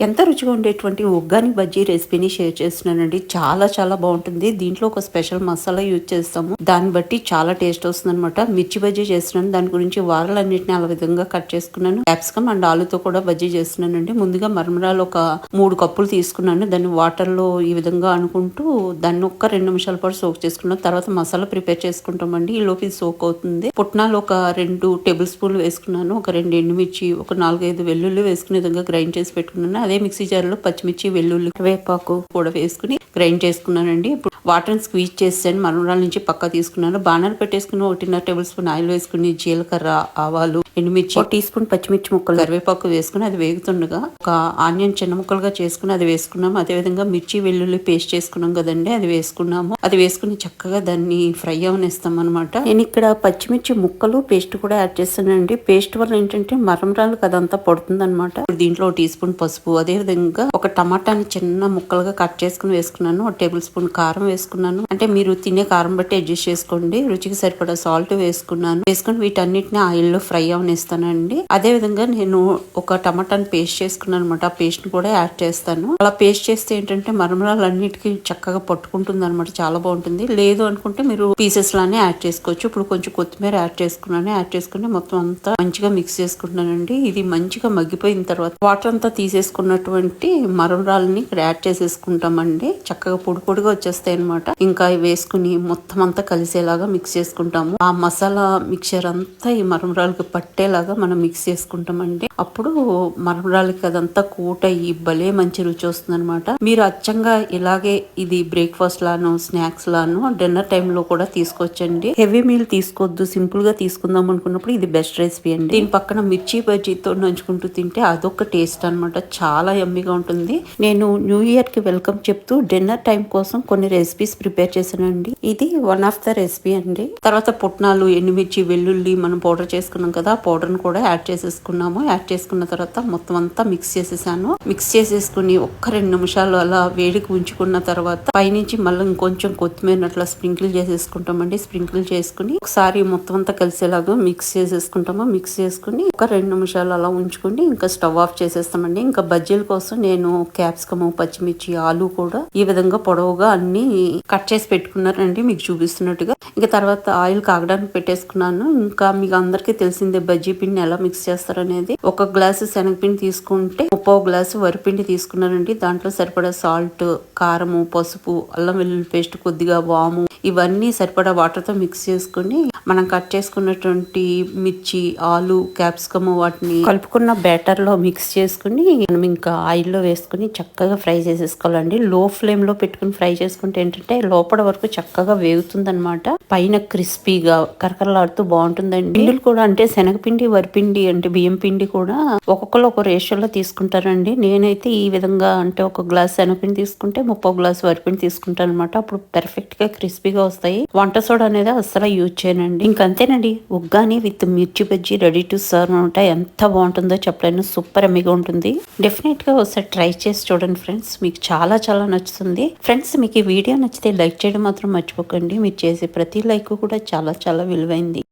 ఎంత రుచిగా ఉండేటువంటి ఉగ్గాని బజ్జీ రెసిపీని షేర్ చేస్తున్నానండి. చాలా చాలా బాగుంటుంది. దీంట్లో ఒక స్పెషల్ మసాలా యూజ్ చేస్తాము. దాన్ని బట్టి చాలా టేస్ట్ వస్తుందనమాట మిర్చి బజ్జీ చేస్తున్నాను. దాని గురించి వారాలన్నింటినీ అలా విధంగా కట్ చేసుకున్నాను. క్యాప్సికమ్ అండ్ ఆలుతో కూడా బజ్జీ చేస్తున్నానండి. ముందుగా మరమరాలు ఒక మూడు కప్పులు తీసుకున్నాను. దాన్ని వాటర్లో ఈ విధంగా అనుకుంటూ దాన్ని ఒక్క రెండు నిమిషాల పాటు సోక్ చేసుకున్నాను. తర్వాత మసాలా ప్రిపేర్ చేసుకుంటామండి. ఈ లోపు సోక్ అవుతుంది. పుట్నాలు ఒక రెండు టేబుల్ స్పూన్లు వేసుకున్నాను. ఒక రెండు ఎండుమిర్చి ఒక నాలుగైదు వెల్లుల్లి వేసుకునే విధంగా గ్రైండ్ చేసి పెట్టుకున్నాను. అదే మిక్సీ జార్లో పచ్చిమిర్చి వెల్లుల్లి వేపాకు కూడా వేసుకుని గ్రైండ్ చేసుకున్నానండి. ఇప్పుడు వాటర్ స్క్వీజ్ చేసాను మరణాల నుంచి పక్క తీసుకున్నాను. బాణాలు పెట్టేసుకుని ఒకటిన్నర టేబుల్ స్పూన్ ఆయిల్ వేసుకుని జీలకర్ర ఆవాలు ఎండుమిర్చి. ఒక టీ స్పూన్ పచ్చిమిర్చి ముక్కలు. కరివేపాకు వేసుకుని అది వేగుతుండగా ఒక ఆనియన్ చిన్న ముక్కలుగా చేసుకుని అది వేసుకున్నాము. అదే విధంగా మిర్చి వెల్లుల్లి పేస్ట్ చేసుకున్నాం కదండి అది వేసుకున్నాము. అది వేసుకుని చక్కగా దాన్ని ఫ్రై అవనిస్తాం అనమాట నేను ఇక్కడ పచ్చిమిర్చి ముక్కలు పేస్ట్ కూడా యాడ్ చేస్తానండి. పేస్ట్ వల్ల ఏంటంటే మరమరాలు అదంతా పడుతుంది అనమాట దీంట్లో టీ స్పూన్ పసుపు అదే విధంగా ఒక టమాటాని చిన్న ముక్కలుగా కట్ చేసుకుని వేసుకున్నాను. ఒక టేబుల్ స్పూన్ కారం వేసుకున్నాను. అంటే మీరు తినే కారం బట్టి అడ్జస్ట్ చేసుకోండి. రుచికి సరిపడా సాల్ట్ వేసుకున్నాను. వేసుకుని వీటన్నిటిని ఆయిల్లో ఫ్రై ఇస్తానండి అదే విధంగా నేను ఒక టమాటాని పేస్ట్ చేసుకున్నాను అనమాట ఆ పేస్ట్ని కూడా యాడ్ చేస్తాను. అలా పేస్ట్ చేస్తే ఏంటంటే మరమరాలు అన్నిటికీ చక్కగా పట్టుకుంటుంది అనమాట చాలా బాగుంటుంది. లేదు అనుకుంటే మీరు పీసెస్ లానే యాడ్ చేసుకోవచ్చు. ఇప్పుడు కొంచెం కొత్తిమీర యాడ్ చేసుకున్నాను. యాడ్ చేసుకుని మొత్తం అంతా మంచిగా మిక్స్ చేసుకుంటున్నానండి. ఇది మంచిగా మగ్గిపోయిన తర్వాత వాటర్ అంతా తీసేసుకున్నటువంటి మరమరాలని ఇక్కడ యాడ్ చేసేసుకుంటామండి. చక్కగా పొడి పొడిగా వచ్చేస్తాయి అనమాట ఇంకా వేసుకుని మొత్తం అంతా కలిసేలాగా మిక్స్ చేసుకుంటాము. ఆ మసాలా మిక్చర్ అంతా ఈ మరమరాలకి పట్టేలాగా మనం మిక్స్ చేసుకుంటామండి అప్పుడు మరమరాలకి అదంతా కూట అయ్యి భలే మంచి రుచి వస్తుంది అనమాట మీరు అచ్చంగా ఇలాగే ఇది బ్రేక్ఫాస్ట్ లాను స్నాక్స్ లాను డిన్నర్ టైంలో కూడా తీసుకోవచ్చండి హెవీ మీల్ తీసుకోవద్దు సింపుల్గా తీసుకుందాం అనుకున్నప్పుడు ఇది బెస్ట్ రెసిపీ అండి. దీని పక్కన మిర్చి బజ్జీతో నంచుకుంటూ తింటే అదొక టేస్ట్ అనమాట చాలా ఎమ్మిగా ఉంటుంది. నేను న్యూ ఇయర్కి వెల్కమ్ చెప్తూ డిన్నర్ టైం కోసం కొన్ని రెసిపీస్ ప్రిపేర్ చేశానండి. ఇది వన్ ఆఫ్ ద రెసిపీ అండి. తర్వాత పుట్నాలు ఎండుమిర్చి వెల్లుల్లి మనం పౌడర్ చేసుకున్నాం కదా పౌడర్ని పౌడర్ని కూడా యాడ్ చేసేసుకున్నాము. యాడ్ చేసుకున్న తర్వాత మొత్తం అంతా మిక్స్ చేసేసాను. మిక్స్ చేసేసుకుని ఒక్క రెండు నిమిషాలు అలా వేడికి ఉంచుకున్న తర్వాత పైనుంచి మళ్ళీ ఇంకొంచెం కొత్తిమీర అట్లా స్ప్రింకిల్ చేసేసుకుంటామండి. స్ప్రింకిల్ చేసుకుని ఒకసారి మొత్తం అంతా కలిసేలాగా మిక్స్ చేసేసుకుంటాము. మిక్స్ చేసుకుని ఒక రెండు నిమిషాలు అలా ఉంచుకుని ఇంకా స్టవ్ ఆఫ్ చేసేస్తామండి. ఇంకా బజ్జీల కోసం నేను క్యాప్సికమ్ పచ్చిమిర్చి ఆలు కూడా ఈ విధంగా పొడవుగా అన్ని కట్ చేసి పెట్టుకున్నారండి మీకు చూపిస్తున్నట్టుగా. ఇంకా తర్వాత ఆయిల్ కాగడానికి పెట్టేసుకున్నాను. ఇంకా మీకు అందరికీ తెలిసిందే బజ్జీ పిండిని ఎలా మిక్స్ చేస్తారనేది ఒక గ్లాసు శనగపిండి తీసుకుంటే ముప్పో గ్లాసు వరిపిండి తీసుకున్నానండి. దాంట్లో సరిపడా సాల్ట్ కారము పసుపు అల్లం వెల్లుల్లి పేస్ట్ కొద్దిగా వాము ఇవన్నీ సరిపడా వాటర్తో మిక్స్ చేసుకుని మనం కట్ చేసుకున్నటువంటి మిర్చి ఆలు క్యాప్సికమ్ వాటిని కలుపుకున్న బ్యాటర్లో మిక్స్ చేసుకుని మనం ఇంకా ఆయిల్లో వేసుకుని చక్కగా ఫ్రై చేసేసుకోవాలండి. లో ఫ్లేమ్లో పెట్టుకుని ఫ్రై చేసుకుంటే ఏంటంటే లోపల వరకు చక్కగా వేగుతుంది అనమాట పైన క్రిస్పీగా కరకరలాడుతూ బాగుంటుందండి. పిండిలు కూడా అంటే శనగపిండి వరిపిండి అంటే బియ్యం పిండి కూడా ఒక్కొక్కరు ఒక రేషియోలో తీసుకుంటారండి. నేనైతే ఈ విధంగా అంటే ఒక గ్లాస్ శనగపిండి తీసుకుంటే ముప్పై గ్లాస్ వరిపిండి తీసుకుంటాను అనమాట అప్పుడు పర్ఫెక్ట్గా క్రిస్పీగా వస్తాయి. వంట సోడా అనేది అస్సలు యూజ్ చేయనండి. ఇంకంతేనండి ఉగ్గాని విత్ మిర్చి బజ్జీ రెడీ టు సర్వ్ అనమాట. ఎంత బాగుంటుందో చెప్పలేను. సూపర్ అమ్మిగా ఉంటుంది. డెఫినెట్గా ఒకసారి ట్రై చేసి చూడండి ఫ్రెండ్స్. మీకు చాలా చాలా నచ్చుతుంది. ఫ్రెండ్స్ మీకు ఈ వీడియో నచ్చితే లైక్ చేయడం మాత్రం మర్చిపోకండి. మీరు చేసే ప్రతి లైక్ కూడా చాలా చాలా విలువైంది.